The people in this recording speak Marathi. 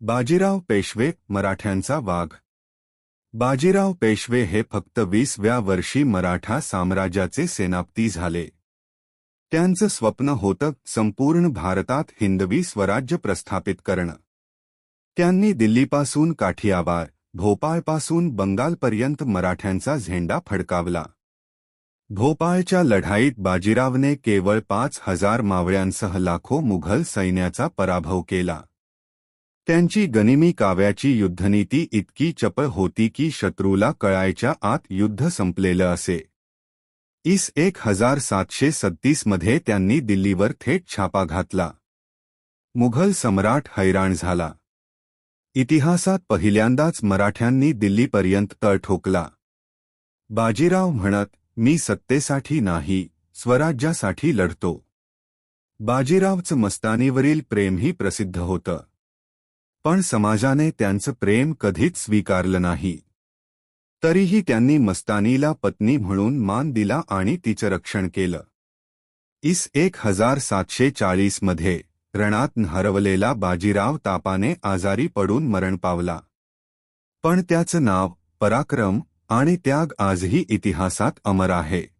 बाजीराव पेशवे मराठ्यांचा वाघ. बाजीराव पेशवे हे फक्त वीसव्या वर्षी मराठा साम्राज्याचे सेनापती झाले. त्यांचं स्वप्न होतं संपूर्ण भारतात हिंदवी स्वराज्य प्रस्थापित करणं. त्यांनी दिल्लीपासून काठियावार भोपाळपासून बंगालपर्यंत मराठ्यांचा झेंडा फडकावला. भोपाळच्या लढाईत बाजीरावने केवळ पाच हजार मावळ्यांसह लाखो मुघल सैन्याचा पराभव केला. त्यांची गनिमी काव्याची युद्धनीती इतकी चपळ होती की शत्रूला कळायच्या आत युद्ध संपलेलं असे. इस एक हजार सातशे सत्तीसमध्ये त्यांनी दिल्लीवर थेट छापा घातला. मुघल सम्राट हैराण झाला. इतिहासात पहिल्यांदाच मराठ्यांनी दिल्लीपर्यंत तळ ठोकला. बाजीराव म्हणत मी सत्तेसाठी नाही स्वराज्यासाठी लढतो. बाजीरावचं मस्तानीवरील प्रेमही प्रसिद्ध होतं. पण समाजाने त्यांचं प्रेम कधीच स्वीकारलं नाही. तरीही त्यांनी मस्तानीला पत्नी म्हणून मान दिला आणि तिचं रक्षण केलं. इस एक हजार सातशे चाळीसमध्ये रणात हरवलेला बाजीराव तापाने आजारी पडून मरण पावला. पण त्याचं नाव पराक्रम आणि त्याग आजही इतिहासात अमर आहे.